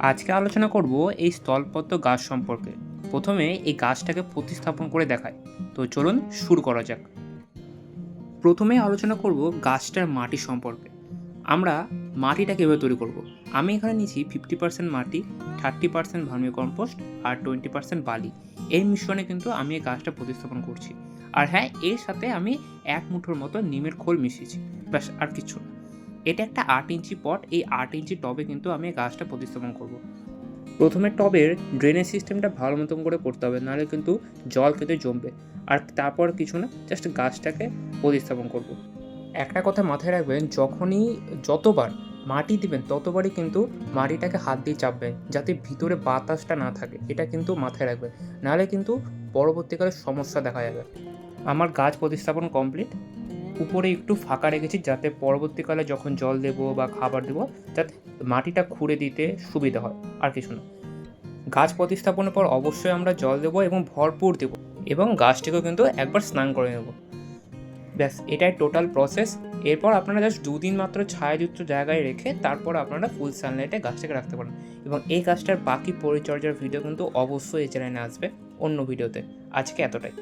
আজকে আলোচনা করব এই স্থলপদ্ম গাছ সম্পর্কে। প্রথমে এই গাছটাকে প্রতিস্থাপন করে দেখায় তো চলুন শুরু করা যাক। প্রথমে আলোচনা করব গাছটার মাটি সম্পর্কে। আমরা মাটিটা কীভাবে তৈরি করব। আমি এখানে নিয়েছি ফিফটি পার্সেন্ট মাটি থার্টি পার্সেন্ট ভার্মি কম্পোস্ট আর টোয়েন্টি পার্সেন্ট বালি। এই মিশ্রণে কিন্তু আমি এই গাছটা প্রতিস্থাপন করছি। আর হ্যাঁ এর সাথে আমি এক মুঠোর মতো নিমের খোল মিশিয়েছি। ব্যাস, আর কিছু না। এটা একটা আট ইঞ্চি পট, এই আট ইঞ্চি টবে কিন্তু আমি গাছটা প্রতিস্থাপন করব। প্রথমে টবের ড্রেনেজ সিস্টেমটা ভালো মতন করে করতে হবে, নাহলে কিন্তু জল কিন্তু জমবে। আর তারপর কিছু না জাস্ট গাছটাকে প্রতিস্থাপন করব। একটা কথা মাথায় রাখবেন, যখনই যতবার মাটি দিবেন, ততবারই কিন্তু মাটিটাকে হাত দিয়ে চাপবেন, যাতে ভিতরে বাতাসটা না থাকে, এটা কিন্তু মাথায় রাখবেন। নাহলে কিন্তু পরবর্তীকালে সমস্যা দেখা যাবে। আমার গাছ প্রতিস্থাপন কমপ্লিট। উপরে একটু ফাঁকা রেখেছি যাতে পরবর্তীকালে যখন জল দেবো বা খাবার দেবো, যাতে মাটিটা খুঁড়ে দিতে সুবিধা হয়। আর কিছু না। গাছ প্রতিস্থাপনের পর অবশ্যই আমরা জল দেবো এবং ভরপুর দেবো এবং গাছটিকেও কিন্তু একবার স্নান করে নেব। ব্যাস, এটাই টোটাল প্রসেস এরপর আপনারা জাস্ট দুদিন মাত্র ছায়াযুক্ত জায়গায় রেখে তারপর আপনারা ফুল সানলাইটে গাছটাকে রাখতে পারেন। এবং এই গাছটার বাকি পরিচর্যার ভিডিও কিন্তু অবশ্যই এই চ্যানেলে আসবে অন্য ভিডিওতে আজকে এতটাই।